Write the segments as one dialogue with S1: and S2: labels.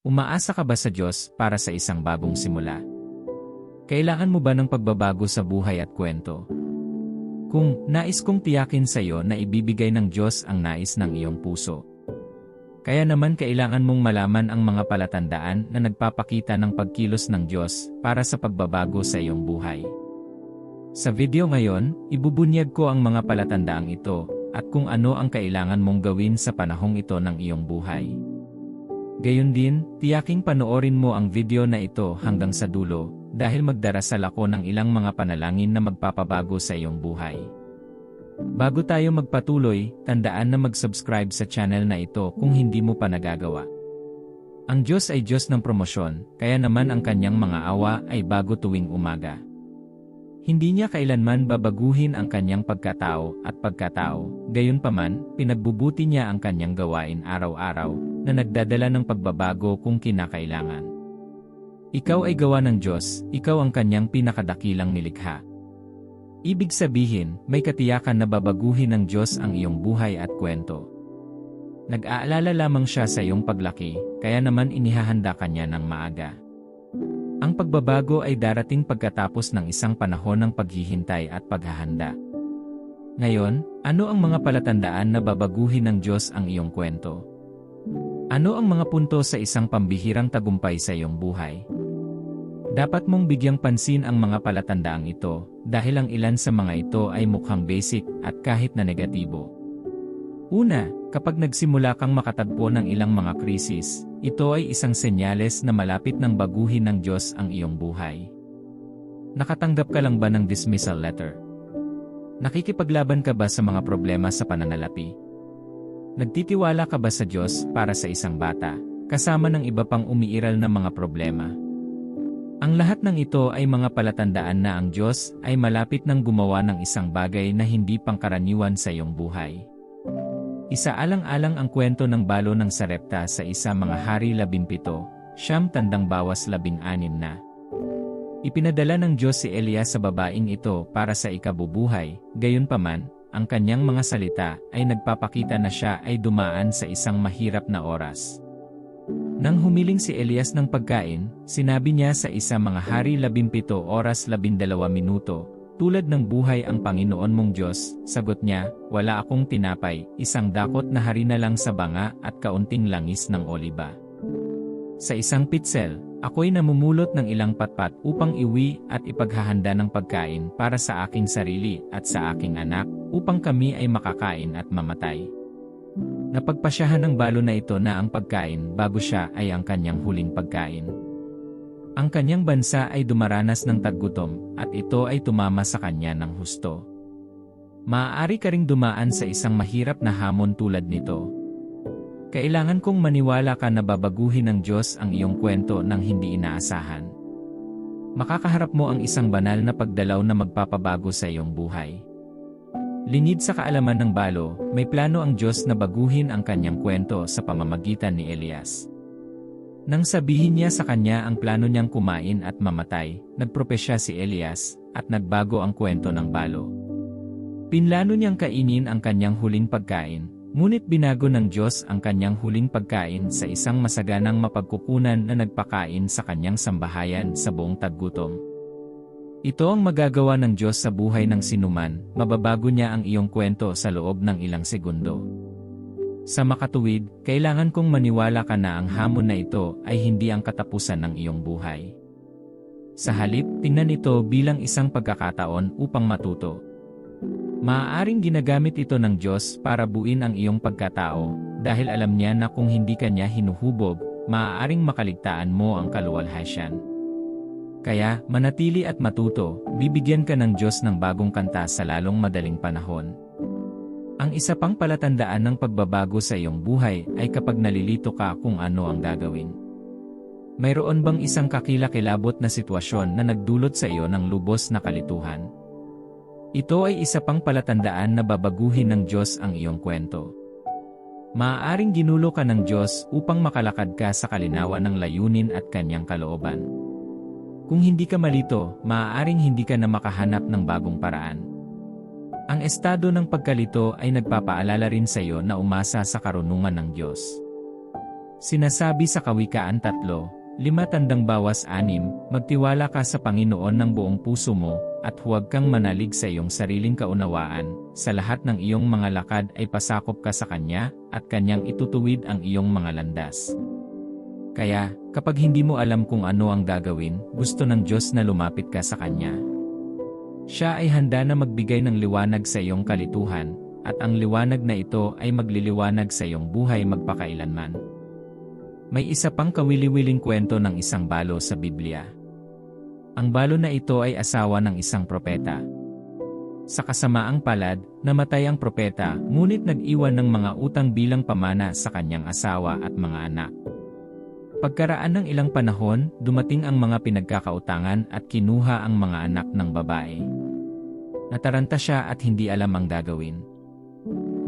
S1: Umaasa ka ba sa Diyos para sa isang bagong simula? Kailangan mo ba ng pagbabago sa buhay at kwento? Kung nais kong tiyakin sa iyo na ibibigay ng Diyos ang nais ng iyong puso. Kaya naman kailangan mong malaman ang mga palatandaan na nagpapakita ng pagkilos ng Diyos para sa pagbabago sa iyong buhay. Sa video ngayon, ibubunyag ko ang mga palatandaang ito at kung ano ang kailangan mong gawin sa panahong ito ng iyong buhay. Gayon din, tiyaking panoorin mo ang video na ito hanggang sa dulo, dahil magdarasal ako ng ilang mga panalangin na magpapabago sa iyong buhay. Bago tayo magpatuloy, tandaan na mag-subscribe sa channel na ito kung hindi mo pa nagagawa. Ang Diyos ay Diyos ng promosyon, kaya naman ang kanyang mga awa ay bago tuwing umaga. Hindi niya kailanman babaguhin ang kanyang pagkatao at pagkatao, gayon paman, pinagbubuti niya ang kanyang gawain araw-araw, na nagdadala ng pagbabago kung kinakailangan. Ikaw ay gawa ng Diyos, ikaw ang kanyang pinakadakilang nilikha. Ibig sabihin, may katiyakan na babaguhin ng Diyos ang iyong buhay at kwento. Nag-aalala lamang siya sa iyong paglaki, kaya naman inihahanda ka niya ng maaga. Ang pagbabago ay darating pagkatapos ng isang panahon ng paghihintay at paghahanda. Ngayon, ano ang mga palatandaan na babaguhin ng Diyos ang iyong kwento? Ano ang mga punto sa isang pambihirang tagumpay sa iyong buhay? Dapat mong bigyang pansin ang mga palatandaang ito dahil ang ilan sa mga ito ay mukhang basic at kahit na negatibo. Una, kapag nagsimula kang makatagpo ng ilang mga krisis, ito ay isang senyales na malapit ng baguhin ng Diyos ang iyong buhay. Nakatanggap ka lang ba ng dismissal letter? Nakikipaglaban ka ba sa mga problema sa pananalapi? Nagtitiwala ka ba sa Diyos para sa isang bata, kasama ng iba pang umiiral na mga problema? Ang lahat ng ito ay mga palatandaan na ang Diyos ay malapit ng gumawa ng isang bagay na hindi pangkaraniwan sa iyong buhay. Isaalang-alang ang kwento ng balo ng Sarepta sa isa mga hari labimpito, siyam tandang bawas labing anim na. Ipinadala ng Diyos si Elias sa babaeng ito para sa ikabubuhay, gayon paman, ang kanyang mga salita ay nagpapakita na siya ay dumaan sa isang mahirap na oras. Nang humiling si Elias ng pagkain, sinabi niya sa isa mga hari labimpito oras labindalawa minuto, tulad ng buhay ang Panginoon mong Diyos, sagot niya, wala akong tinapay, isang dakot na hari na lang sa banga at kaunting langis ng oliba. Sa isang pitsel, ako'y namumulot ng ilang patpat upang iwi at ipaghahanda ng pagkain para sa aking sarili at sa aking anak, upang kami ay makakain at mamatay. Napagpasyahan ng balo na ito na ang pagkain bago siya ay ang kanyang huling pagkain. Ang kanyang bansa ay dumaranas ng taggutom at ito ay tumama sa kanya ng husto. Maaari ka ring dumaan sa isang mahirap na hamon tulad nito. Kailangan kong maniwala ka na babaguhin ng Diyos ang iyong kwento ng hindi inaasahan. Makakaharap mo ang isang banal na pagdalaw na magpapabago sa iyong buhay. Lingid sa kaalaman ng balo, may plano ang Diyos na baguhin ang kanyang kwento sa pamamagitan ni Elias. Nang sabihin niya sa kanya ang plano niyang kumain at mamatay, nagpropesya si Elias, at nagbago ang kwento ng balo. Pinlano niyang kainin ang kanyang huling pagkain, ngunit binago ng Diyos ang kanyang huling pagkain sa isang masaganang mapagkukunan na nagpakain sa kanyang sambahayan sa buong taggutom. Ito ang magagawa ng Diyos sa buhay ng sinuman, mababago niya ang iyong kwento sa loob ng ilang segundo. Sa makatuwid, kailangan kong maniwala ka na ang hamon na ito ay hindi ang katapusan ng iyong buhay. Sa halip, tingnan ito bilang isang pagkakataon upang matuto. Maaaring ginagamit ito ng Diyos para buin ang iyong pagkatao, dahil alam niya na kung hindi ka niya hinuhubog, maaaring makaligtaan mo ang kaluwalhasyan. Kaya, manatili at matuto, bibigyan ka ng Diyos ng bagong kanta sa lalong madaling panahon. Ang isa pang palatandaan ng pagbabago sa iyong buhay ay kapag nalilito ka kung ano ang gagawin. Mayroon bang isang kakilakilabot na sitwasyon na nagdulot sa iyo ng lubos na kalituhan? Ito ay isa pang palatandaan na babaguhin ng Diyos ang iyong kwento. Maaaring ginulo ka ng Diyos upang makalakad ka sa kalinawan ng layunin at kanyang kalooban. Kung hindi ka malito, maaaring hindi ka na makahanap ng bagong paraan. Ang estado ng pagkalito ay nagpapaalala rin sa iyo na umasa sa karunungan ng Diyos. Sinasabi sa Kawikaan 3, lima tandang bawas anim, magtiwala ka sa Panginoon ng buong puso mo, at huwag kang manalig sa iyong sariling kaunawaan, sa lahat ng iyong mga lakad ay pasakop ka sa Kanya, at Kanyang itutuwid ang iyong mga landas. Kaya, kapag hindi mo alam kung ano ang gagawin, gusto ng Diyos na lumapit ka sa Kanya. Siya ay handa na magbigay ng liwanag sa iyong kalituhan, at ang liwanag na ito ay magliliwanag sa iyong buhay magpakailanman. May isa pang kawili-wiling kwento ng isang balo sa Biblia. Ang balo na ito ay asawa ng isang propeta. Sa kasamaang palad, namatay ang propeta, ngunit nag-iwan ng mga utang bilang pamana sa kanyang asawa at mga anak. Pagkaraan ng ilang panahon, dumating ang mga pinagkakautangan at kinuha ang mga anak ng babae. Nataranta siya at hindi alam ang gagawin.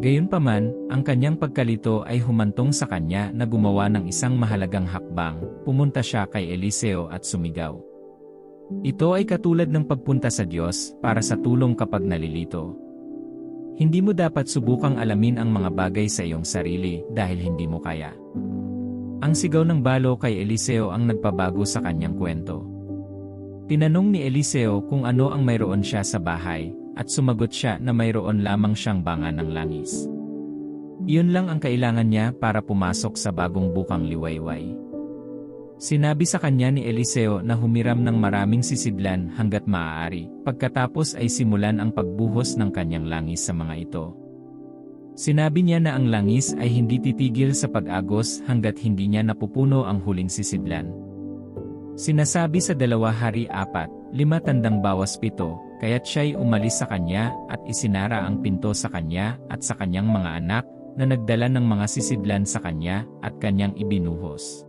S1: Gayunpaman, ang kanyang pagkalito ay humantong sa kanya na gumawa ng isang mahalagang hakbang, pumunta siya kay Eliseo at sumigaw. Ito ay katulad ng pagpunta sa Diyos para sa tulong kapag nalilito. Hindi mo dapat subukang alamin ang mga bagay sa iyong sarili dahil hindi mo kaya. Ang sigaw ng balo kay Eliseo ang nagpabago sa kanyang kwento. Tinanong ni Eliseo kung ano ang mayroon siya sa bahay, at sumagot siya na mayroon lamang siyang banga ng langis. Iyon lang ang kailangan niya para pumasok sa bagong bukang liwayway. Sinabi sa kanya ni Eliseo na humiram ng maraming sisidlan hanggat maaari, pagkatapos ay simulan ang pagbuhos ng kanyang langis sa mga ito. Sinabi niya na ang langis ay hindi titigil sa pag-agos hanggat hindi niya napupuno ang huling sisidlan. Sinasabi sa dalawa hari apat, lima tandang bawas pito, kaya't siya'y umalis sa kanya at isinara ang pinto sa kanya at sa kanyang mga anak na nagdala ng mga sisidlan sa kanya at kanyang ibinuhos.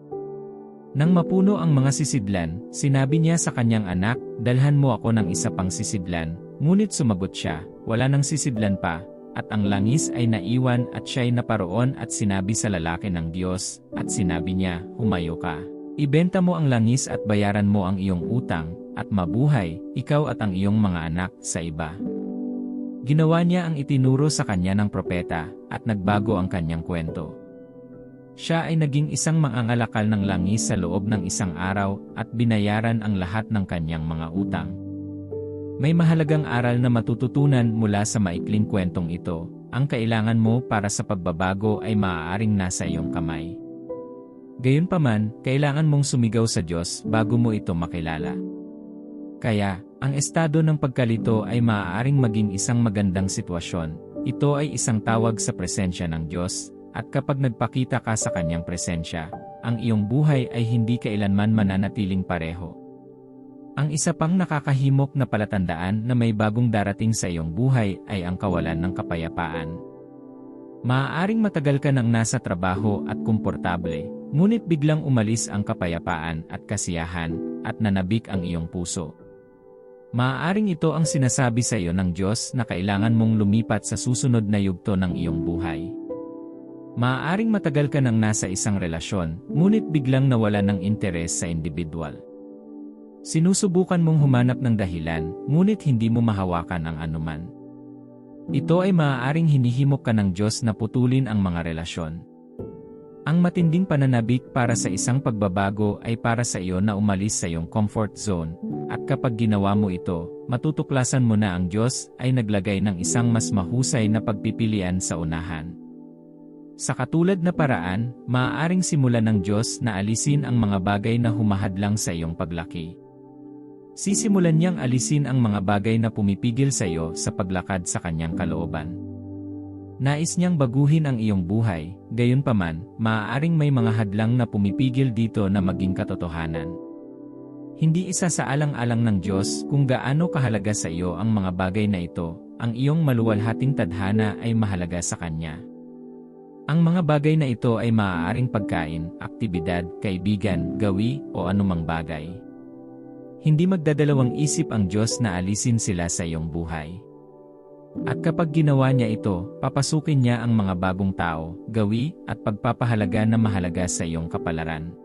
S1: Nang mapuno ang mga sisidlan, sinabi niya sa kanyang anak, dalhan mo ako ng isa pang sisidlan, ngunit sumagot siya, wala nang sisidlan pa, at ang langis ay naiwan at siya'y naparoon at sinabi sa lalaki ng Diyos, at sinabi niya, humayo ka. Ibenta mo ang langis at bayaran mo ang iyong utang, at mabuhay, ikaw at ang iyong mga anak, sa iba. Ginawa niya ang itinuro sa kanya ng propeta, at nagbago ang kanyang kwento. Siya ay naging isang mangangalakal ng langis sa loob ng isang araw at binayaran ang lahat ng kanyang mga utang. May mahalagang aral na matututunan mula sa maikling kwentong ito. Ang kailangan mo para sa pagbabago ay maaaring nasa iyong kamay. Gayunpaman, kailangan mong sumigaw sa Diyos bago mo ito makilala. Kaya, ang estado ng pagkalito ay maaaring maging isang magandang sitwasyon. Ito ay isang tawag sa presensya ng Diyos, at kapag nagpakita ka sa Kanyang presensya, ang iyong buhay ay hindi kailanman mananatiling pareho. Ang isa pang nakakahimok na palatandaan na may bagong darating sa iyong buhay ay ang kawalan ng kapayapaan. Maaaring matagal ka nang nasa trabaho at komportable, ngunit biglang umalis ang kapayapaan at kasiyahan, at nanabik ang iyong puso. Maaaring ito ang sinasabi sa iyo ng Diyos na kailangan mong lumipat sa susunod na yugto ng iyong buhay. Maaaring matagal ka nang nasa isang relasyon, ngunit biglang nawala ng interes sa individual. Sinusubukan mong humanap ng dahilan, ngunit hindi mo mahawakan ang anuman. Ito ay maaaring hinihimok ka ng Diyos na putulin ang mga relasyon. Ang matinding pananabik para sa isang pagbabago ay para sa iyo na umalis sa iyong comfort zone, at kapag ginawa mo ito, matutuklasan mo na ang Diyos ay naglagay ng isang mas mahusay na pagpipilian sa unahan. Sa katulad na paraan, maaaring simulan ng Diyos na alisin ang mga bagay na humahadlang sa iyong paglaki. Sisimulan niyang alisin ang mga bagay na pumipigil sa iyo sa paglakad sa kanyang kalooban. Nais niyang baguhin ang iyong buhay, gayunpaman, maaaring may mga hadlang na pumipigil dito na maging katotohanan. Hindi isa sa alang-alang ng Diyos kung gaano kahalaga sa iyo ang mga bagay na ito, ang iyong maluwalhating tadhana ay mahalaga sa Kanya. Ang mga bagay na ito ay maaaring pagkain, aktibidad, kaibigan, gawi, o anumang bagay. Hindi magdadalawang isip ang Diyos na alisin sila sa iyong buhay. At kapag ginawa niya ito, papasukin niya ang mga bagong tao, gawi, at pagpapahalaga na mahalaga sa iyong kapalaran.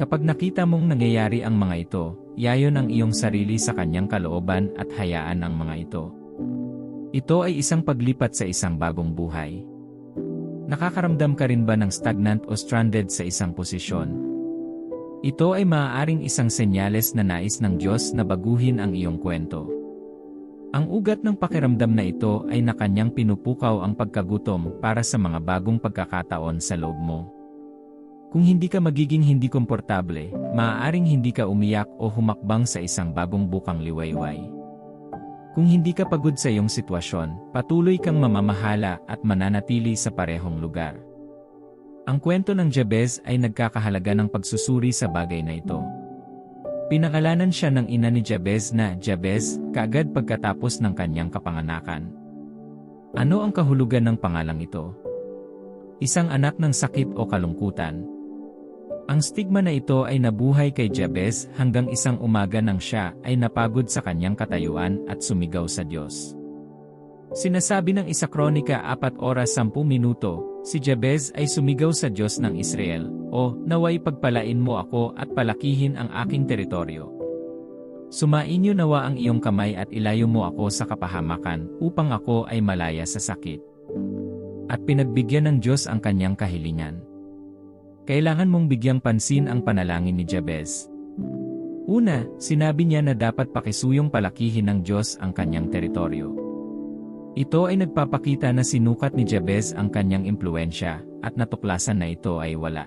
S1: Kapag nakita mong nangyayari ang mga ito, yayon ang iyong sarili sa kanyang kalooban at hayaan ang mga ito. Ito ay isang paglipat sa isang bagong buhay. Nakakaramdam ka rin ba ng stagnant o stranded sa isang posisyon? Ito ay maaaring isang senyales na nais ng Diyos na baguhin ang iyong kwento. Ang ugat ng pakiramdam na ito ay na kanyang pinupukaw ang pagkagutom para sa mga bagong pagkakataon sa loob mo. Kung hindi ka magiging hindi komportable, maaaring hindi ka umiyak o humakbang sa isang bagong bukang liwayway. Kung hindi ka pagod sa iyong sitwasyon, patuloy kang mamamahala at mananatili sa parehong lugar. Ang kwento ng Jabez ay nagkakahalaga ng pagsusuri sa bagay na ito. Pinakalanan siya ng ina ni Jabez na Jabez kaagad pagkatapos ng kanyang kapanganakan. Ano ang kahulugan ng pangalang ito? Isang anak ng sakit o kalungkutan, ang stigma na ito ay nabuhay kay Jabez hanggang isang umaga nang siya ay napagod sa kanyang katayuan at sumigaw sa Diyos. Sinasabi ng isa kronika 4 oras 10 minuto, si Jabez ay sumigaw sa Diyos ng Israel, O, naway pagpalain mo ako at palakihin ang aking teritoryo. Sumainyo nawa ang iyong kamay at ilayo mo ako sa kapahamakan upang ako ay malaya sa sakit. At pinagbigyan ng Diyos ang kanyang kahilingan. Kailangan mong bigyang pansin ang panalangin ni Jabez. Una, sinabi niya na dapat pakisuyong palakihin ng Diyos ang kanyang teritoryo. Ito ay nagpapakita na sinukat ni Jabez ang kanyang impluensya at natuklasan na ito ay wala.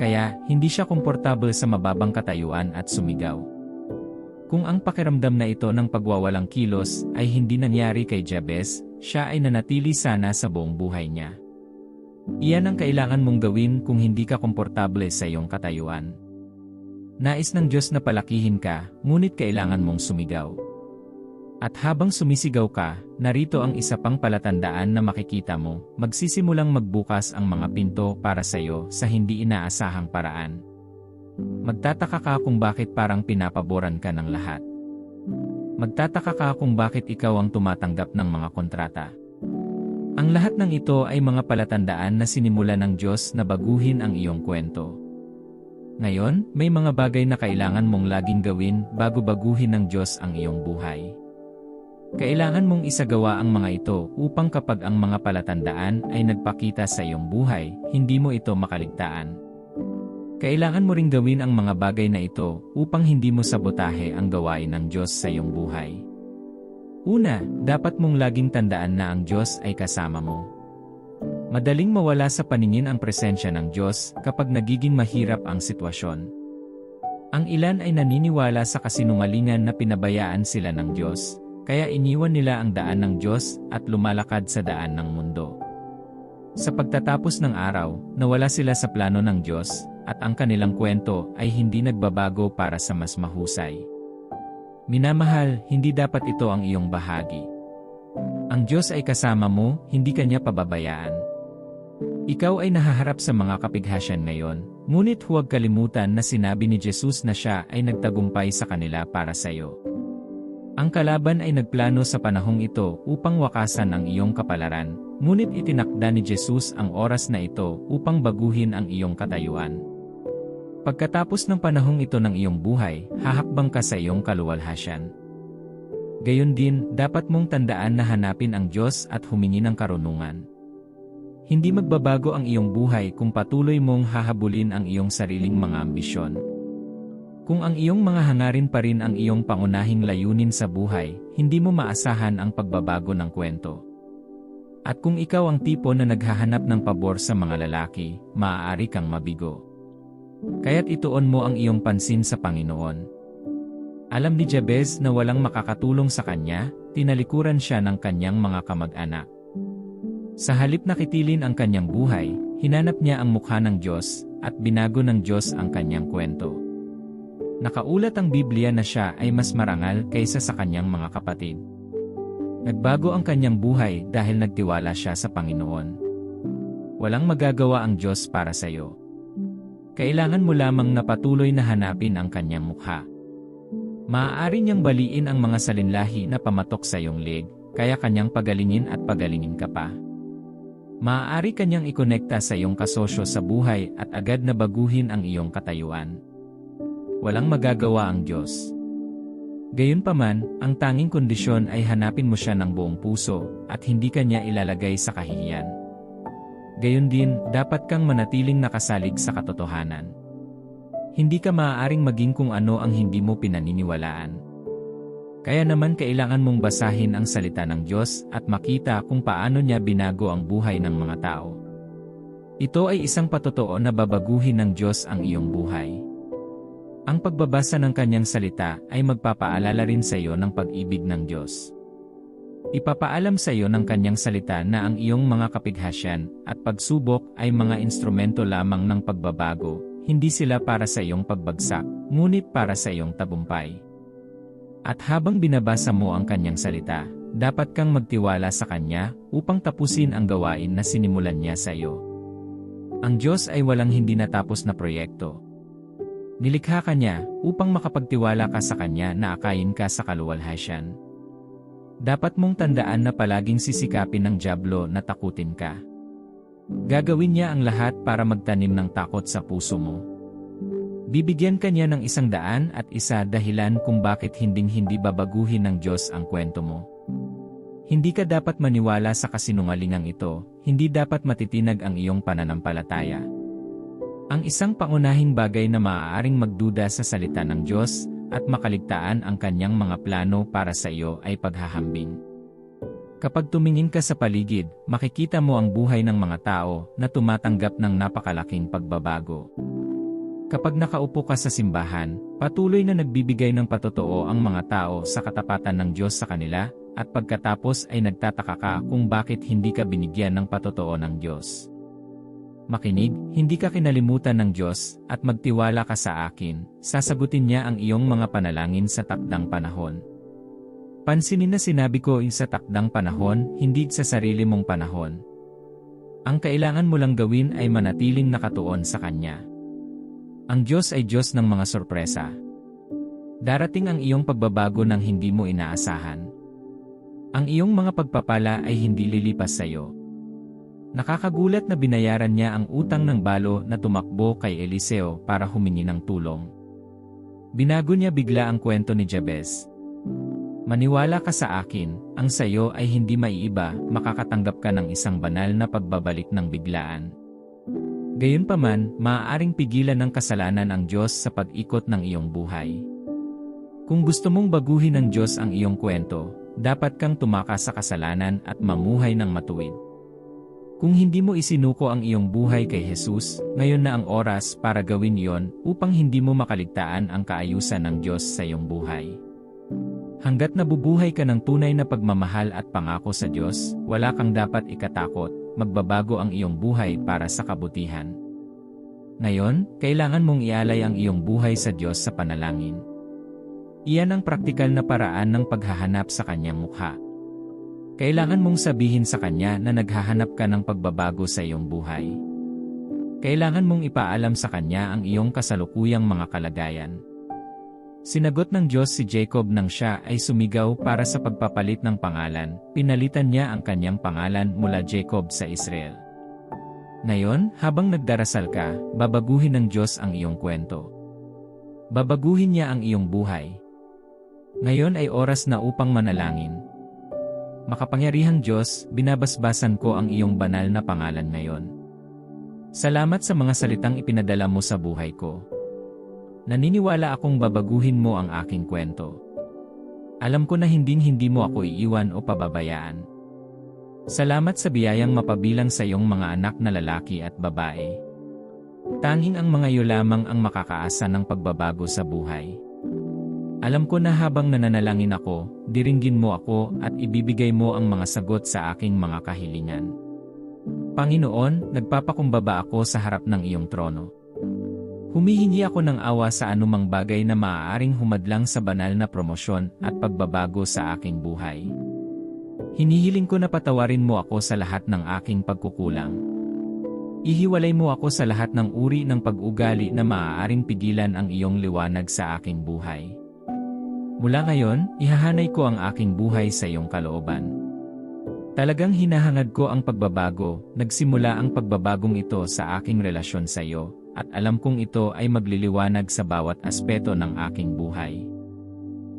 S1: Kaya, hindi siya komportable sa mababang katayuan at sumigaw. Kung ang pakiramdam na ito ng pagwawalang kilos ay hindi nangyari kay Jabez, siya ay nanatili sana sa buong buhay niya. Iyan ang kailangan mong gawin kung hindi ka komportable sa iyong katayuan. Nais ng Diyos na palakihin ka, ngunit kailangan mong sumigaw. At habang sumisigaw ka, narito ang isa pang palatandaan na makikita mo, magsisimulang magbukas ang mga pinto para sa iyo sa hindi inaasahang paraan. Magtataka ka kung bakit parang pinapaboran ka ng lahat. Magtataka ka kung bakit ikaw ang tumatanggap ng mga kontrata. Ang lahat ng ito ay mga palatandaan na sinimula ng Diyos na baguhin ang iyong kwento. Ngayon, may mga bagay na kailangan mong laging gawin bago baguhin ng Diyos ang iyong buhay. Kailangan mong isagawa ang mga ito upang kapag ang mga palatandaan ay nagpakita sa iyong buhay, hindi mo ito makaligtaan. Kailangan mo ring gawin ang mga bagay na ito upang hindi mo sabotahe ang gawain ng Diyos sa iyong buhay. Una, dapat mong laging tandaan na ang Diyos ay kasama mo. Madaling mawala sa paningin ang presensya ng Diyos kapag nagiging mahirap ang sitwasyon. Ang ilan ay naniniwala sa kasinungalingan na pinabayaan sila ng Diyos, kaya iniwan nila ang daan ng Diyos at lumalakad sa daan ng mundo. Sa pagtatapos ng araw, nawala sila sa plano ng Diyos, at ang kanilang kwento ay hindi nagbabago para sa mas mahusay. Minamahal, hindi dapat ito ang iyong bahagi. Ang Diyos ay kasama mo, hindi kanya pababayaan. Ikaw ay nahaharap sa mga kapighasyan ngayon, ngunit huwag kalimutan na sinabi ni Jesus na siya ay nagtagumpay sa kanila para sa iyo. Ang kalaban ay nagplano sa panahong ito upang wakasan ang iyong kapalaran, ngunit itinakda ni Jesus ang oras na ito upang baguhin ang iyong katayuan. Pagkatapos ng panahong ito ng iyong buhay, hahakbang ka sa iyong kaluwalhasyan. Gayon din, dapat mong tandaan na hanapin ang Diyos at humingi ng karunungan. Hindi magbabago ang iyong buhay kung patuloy mong hahabulin ang iyong sariling mga ambisyon. Kung ang iyong mga hangarin pa rin ang iyong pangunahing layunin sa buhay, hindi mo maasahan ang pagbabago ng kwento. At kung ikaw ang tipo na naghahanap ng pabor sa mga lalaki, maaari kang mabigo. Kaya't ituon mo ang iyong pansin sa Panginoon. Alam ni Jabez na walang makakatulong sa kanya, tinalikuran siya ng kanyang mga kamag-anak. Sa halip na kitilin ang kanyang buhay, hinanap niya ang mukha ng Diyos, at binago ng Diyos ang kanyang kwento. Nakaulat ang Biblia na siya ay mas marangal kaysa sa kanyang mga kapatid. Nagbago ang kanyang buhay dahil nagtiwala siya sa Panginoon. Walang magagawa ang Diyos para sa iyo. Kailangan mo lamang na patuloy na hanapin ang kanyang mukha. Maaari niyang baliin ang mga salinlahi na pamatok sa iyong leg, kaya kanyang pagalingin at pagalingin ka pa. Maaari kanyang ikonekta sa iyong kasosyo sa buhay at agad na baguhin ang iyong katayuan. Walang magagawa ang Diyos. Gayunpaman, ang tanging kondisyon ay hanapin mo siya ng buong puso at hindi kanya ilalagay sa kahihiyan. gayon din, dapat kang manatiling nakasalig sa katotohanan. Hindi ka maaaring maging kung ano ang hindi mo pinaniniwalaan. Kaya naman kailangan mong basahin ang salita ng Diyos at makita kung paano niya binago ang buhay ng mga tao. Ito ay isang patotoo na babaguhin ng Diyos ang iyong buhay. Ang pagbabasa ng kanyang salita ay magpapaalala rin sa iyo ng pag-ibig ng Diyos. Ipapaalam sa iyo ng kanyang salita na ang iyong mga kapighasyan at pagsubok ay mga instrumento lamang ng pagbabago, hindi sila para sa iyong pagbagsak, ngunit para sa iyong tabumpay. At habang binabasa mo ang kanyang salita, dapat kang magtiwala sa kanya upang tapusin ang gawain na sinimulan niya sa iyo. Ang Diyos ay walang hindi natapos na proyekto. Nilikha ka niya upang makapagtiwala ka sa kanya na akayin ka sa kaluwalhasyan. Dapat mong tandaan na palaging sisikapin ng Diablo na takutin ka. Gagawin niya ang lahat para magtanim ng takot sa puso mo. Bibigyan ka niya ng isang daan at isa dahilan kung bakit hinding-hindi babaguhin ng Diyos ang kwento mo. Hindi ka dapat maniwala sa kasinungalingang ito, hindi dapat matitinag ang iyong pananampalataya. Ang isang pangunahing bagay na maaaring magduda sa salita ng Diyos at makaligtaan ang kanyang mga plano para sa iyo ay paghahambing. Kapag tumingin ka sa paligid, makikita mo ang buhay ng mga tao na tumatanggap ng napakalaking pagbabago. Kapag nakaupo ka sa simbahan, patuloy na nagbibigay ng patotoo ang mga tao sa katapatan ng Diyos sa kanila, at pagkatapos ay nagtataka ka kung bakit hindi ka binigyan ng patotoo ng Diyos. Makinig, hindi ka kinalimutan ng Diyos, at magtiwala ka sa akin, sasagutin niya ang iyong mga panalangin sa takdang panahon. Pansinin na sinabi ko sa takdang panahon, hindi sa sarili mong panahon. Ang kailangan mo lang gawin ay manatiling nakatuon sa Kanya. Ang Diyos ay Diyos ng mga sorpresa. Darating ang iyong pagbabago ng hindi mo inaasahan. Ang iyong mga pagpapala ay hindi lilipas sa iyo. Nakakagulat na binayaran niya ang utang ng balo na tumakbo kay Eliseo para humingi ng tulong. Binago niya bigla ang kwento ni Jabez. Maniwala ka sa akin, ang sayo ay hindi maiiba, makakatanggap ka ng isang banal na pagbabalik ng biglaan. Gayunpaman, maaaring pigilan ng kasalanan ang Diyos sa pag-ikot ng iyong buhay. Kung gusto mong baguhin ng Diyos ang iyong kwento, dapat kang tumakas sa kasalanan at mamuhay ng matuwid. Kung hindi mo isinuko ang iyong buhay kay Jesus, ngayon na ang oras para gawin yon upang hindi mo makaligtaan ang kaayusan ng Diyos sa iyong buhay. Hanggat nabubuhay ka ng tunay na pagmamahal at pangako sa Diyos, wala kang dapat ikatakot, magbabago ang iyong buhay para sa kabutihan. Ngayon, kailangan mong ialay ang iyong buhay sa Diyos sa panalangin. Iyan ang praktikal na paraan ng paghahanap sa kanyang mukha. Kailangan mong sabihin sa kanya na naghahanap ka ng pagbabago sa iyong buhay. Kailangan mong ipaalam sa kanya ang iyong kasalukuyang mga kalagayan. Sinagot ng Diyos si Jacob nang siya ay sumigaw para sa pagpapalit ng pangalan, pinalitan niya ang kanyang pangalan mula Jacob sa Israel. Ngayon, habang nagdarasal ka, babaguhin ng Diyos ang iyong kwento. Babaguhin niya ang iyong buhay. Ngayon ay oras na upang manalangin, Makapangyarihang Diyos, binabasbasan ko ang iyong banal na pangalan ngayon. Salamat sa mga salitang ipinadala mo sa buhay ko. Naniniwala akong babaguhin mo ang aking kwento. Alam ko na hinding-hindi mo ako iiwan o pababayaan. Salamat sa biyayang mapabilang sa iyong mga anak na lalaki at babae. Tanging ang mga iyo lamang ang makakaasa ng pagbabago sa buhay. Alam ko na habang nananalangin ako, diringgin mo ako at ibibigay mo ang mga sagot sa aking mga kahilingan. Panginoon, nagpapakumbaba ako sa harap ng iyong trono. Humihingi ako ng awa sa anumang bagay na maaaring humadlang sa banal na promosyon at pagbabago sa aking buhay. Hinihiling ko na patawarin mo ako sa lahat ng aking pagkukulang. Ihiwalay mo ako sa lahat ng uri ng pag-ugali na maaaring pigilan ang iyong liwanag sa aking buhay. Mula ngayon, ihahanay ko ang aking buhay sa iyong kalooban. Talagang hinahangad ko ang pagbabago, nagsimula ang pagbabagong ito sa aking relasyon sa iyo, at alam kong ito ay magliliwanag sa bawat aspeto ng aking buhay.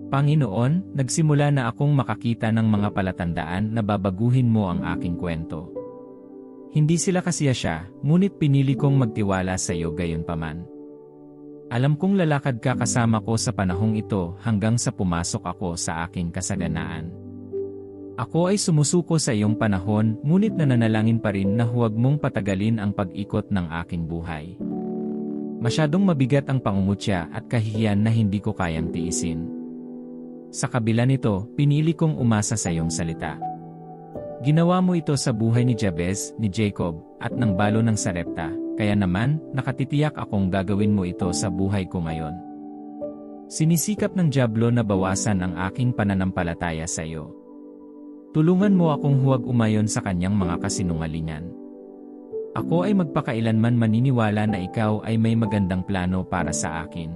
S1: Panginoon, nagsimula na akong makakita ng mga palatandaan na babaguhin mo ang aking kwento. Hindi sila kasiya siya, ngunit pinili kong magtiwala sa iyo gayon paman. Alam kong lalakad ka kasama ko sa panahong ito hanggang sa pumasok ako sa aking kasaganaan. Ako ay sumusuko sa iyong panahon, ngunit nananalangin pa rin na huwag mong patagalin ang pag-ikot ng aking buhay. Masyadong mabigat ang pangungutya at kahihiyan na hindi ko kayang tiisin. Sa kabila nito, pinili kong umasa sa iyong salita. Ginawa mo ito sa buhay ni Jabez, ni Jacob, at ng balo ng Sarepta, kaya naman, nakatitiyak akong gagawin mo ito sa buhay ko ngayon. Sinisikap ng Diablo na bawasan ang aking pananampalataya sa iyo. Tulungan mo akong huwag umayon sa kanyang mga kasinungalingan. Ako ay magpakailanman maniniwala na ikaw ay may magandang plano para sa akin.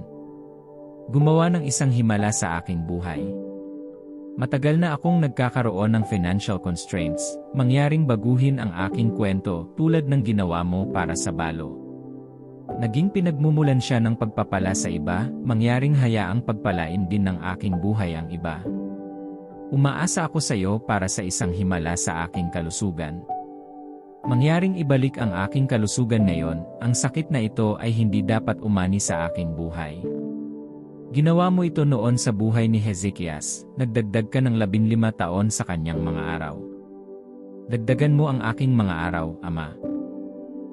S1: Gumawa ng isang himala sa aking buhay. Matagal na akong nagkakaroon ng financial constraints, mangyaring baguhin ang aking kwento tulad ng ginawa mo para sa balo. Naging pinagmumulan siya ng pagpapala sa iba, mangyaring hayaang pagpalain din ng aking buhay ang iba. Umaasa ako sa iyo para sa isang himala sa aking kalusugan. Mangyaring ibalik ang aking kalusugan ngayon, ang sakit na ito ay hindi dapat umani sa aking buhay. Ginawa mo ito noon sa buhay ni Hezekias, nagdagdag ka ng labinlima taon sa kanyang mga araw. Dagdagan mo ang aking mga araw, Ama.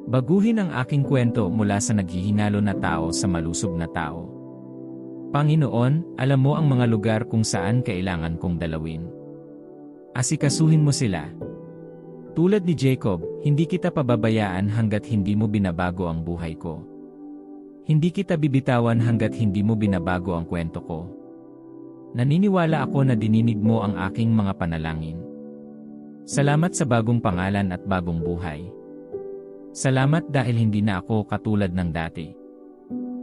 S1: Baguhin ang aking kwento mula sa naghihinalo na tao sa malusog na tao. Panginoon, alam mo ang mga lugar kung saan kailangan kong dalawin. Asikasuhin mo sila. Tulad ni Jacob, hindi kita pababayaan hanggat hindi mo binabago ang buhay ko. Hindi kita bibitawan hanggat hindi mo binabago ang kwento ko. Naniniwala ako na dininig mo ang aking mga panalangin. Salamat sa bagong pangalan at bagong buhay. Salamat dahil hindi na ako katulad ng dati.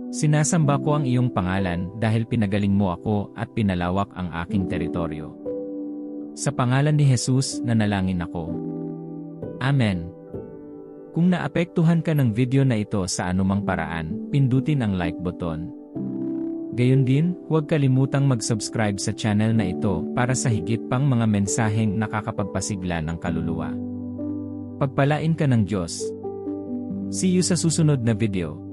S1: Sinasamba ko ang iyong pangalan dahil pinagaling mo ako at pinalawak ang aking teritoryo. Sa pangalan ni Jesus, nanalangin ako. Amen. Kung naapektuhan ka ng video na ito sa anumang paraan, pindutin ang like button. Gayon din, huwag kalimutang mag-subscribe sa channel na ito para sa higit pang mga mensaheng nakakapagpasigla ng kaluluwa. Pagpalain ka ng Diyos. See you sa susunod na video.